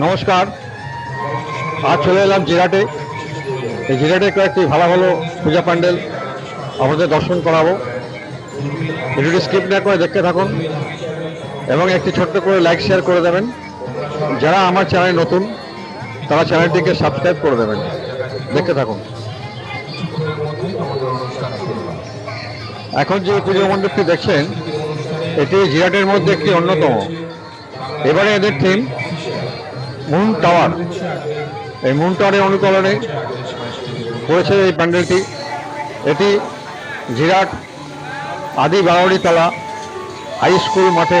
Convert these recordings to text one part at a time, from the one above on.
নমস্কার। আজ চলে এলাম জিরাটে। এই জিরাটে কয়েকটি ভালো ভালো পূজা প্যান্ডেল আমাদের দর্শন করাবো। ভিডিওটি স্কিপ না করে দেখতে থাকুন এবং একটি ছোট্ট করে লাইক, শেয়ার করে দেবেন। যারা আমার চ্যানেল নতুন, তারা চ্যানেলটিকে সাবস্ক্রাইব করে দেবেন। দেখতে থাকুন। এখন যে পুজো মণ্ডপটি দেখছেন, এটি জিরাটের মধ্যে একটি অন্যতম। এবারে এদের থিম মুন টাওয়ার এই মুন টাওয়ারের অনুকরণে করেছে এই প্যান্ডেলটি এটি জিরাট আদি বাউরিতলা হাই স্কুল মাঠে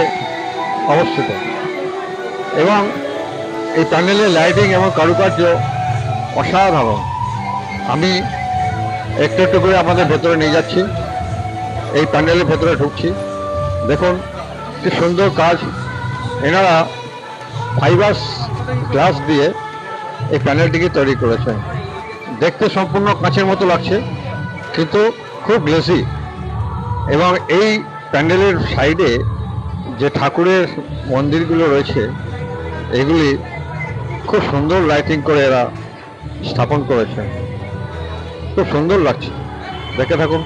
অবস্থিত। এবং এই প্যান্ডেলের লাইটিং এবং কারুকার্য অসাধারণ। আমি একটু একটু করে আমাদের ভেতরে নিয়ে যাচ্ছি। এই প্যান্ডেলের ভেতরে ঢুকছি। দেখুন, কি সুন্দর কাজ। এনারা ফাইবার্স গ্লাস দিয়ে এই প্যানেলটিকে তৈরি করেছেন দেখতে সম্পূর্ণ কাঁচের মতো লাগছে, কিন্তু খুব গ্লেসি এবং এই প্যান্ডেলের সাইডে যে ঠাকুরের মন্দিরগুলো রয়েছে, এগুলি খুব সুন্দর লাইটিং করে এরা স্থাপন করেছেন খুব সুন্দর লাগছে। দেখে থাকুন।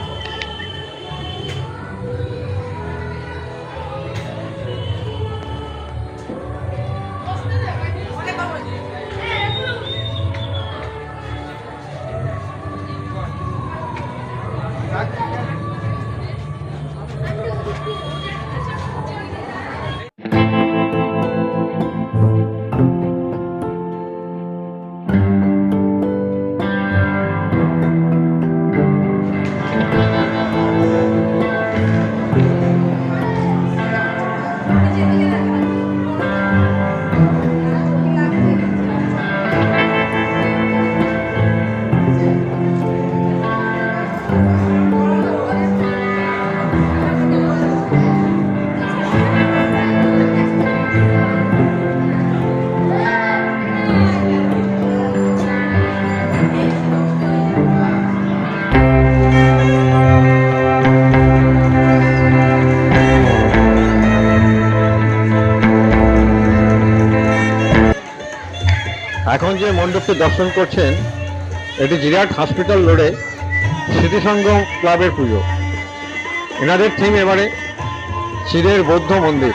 এখন যে মণ্ডপটি দর্শন করছেন, এটি জিরাট হসপিটাল রোডে স্মৃতিসংঘ ক্লাবের পুজো। এনাদের থিম এবারে চিরের বৌদ্ধ মন্দির।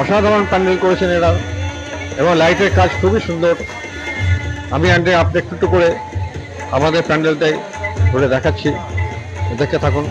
অসাধারণ প্যান্ডেল করেছেন এরা, এবং লাইটের কাজ খুবই সুন্দর। আমি আন্ডে আপনি একটু একটু করে আমাদের প্যান্ডেলটাই ঘুরে দেখাচ্ছি। দেখতে থাকুন।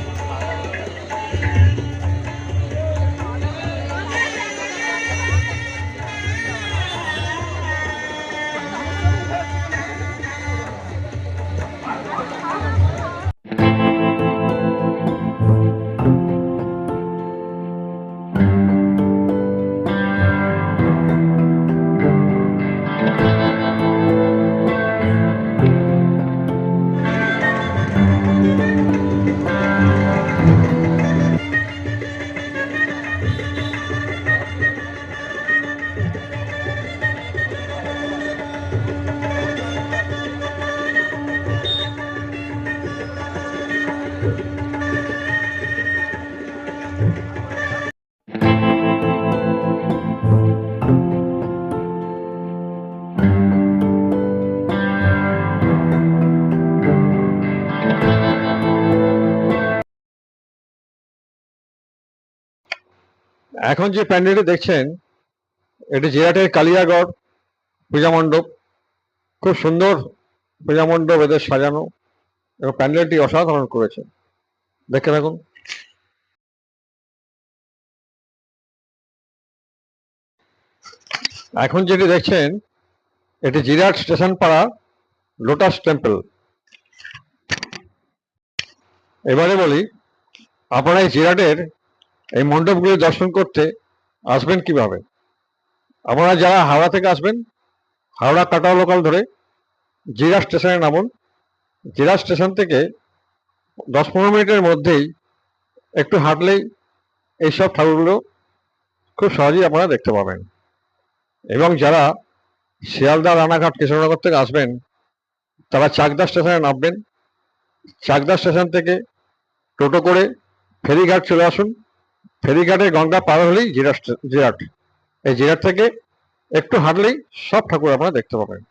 এখন যে প্যান্ডেলটি দেখছেন, এটি জিরাটের কালিয়াগড় পূজা মণ্ডপ। খুব সুন্দর পূজা মণ্ডপ এদের সাজানো এবং প্যান্ডেলটি অসাধারণ করেছে। দেখে থাকুন। এখন যেটি দেখছেন, এটি জিরাট স্টেশন পাড়া লোটাস টেম্পল। এবারে বলি, আপনারা এই জিরাটের এই মণ্ডপগুলি দর্শন করতে আসবেন কীভাবে? আপনারা যারা হাওড়া থেকে আসবেন, হাওড়া কাটাও লোকাল ধরে জিরা স্টেশনে নামুন। জিরা স্টেশন থেকে দশ পনেরো মিনিটের মধ্যেই একটু হাঁটলেই এইসব ঠাকুরগুলো খুব সহজেই আপনারা দেখতে পাবেন। এবং যারা শিয়ালদা, রানাঘাট কৃষ্ণনগর থেকে আসবেন, তারা চাকদা স্টেশনে নামবেন। চাকদা স্টেশন থেকে টোটো করে ফেরিঘাট চলে আসুন। ফেরিঘাটে গঙ্গা পার হলেই জিরাট জিরাট এই জিরাট থেকে একটু হাঁটলেই সব ঠাকুর আপনারা দেখতে পাবেন।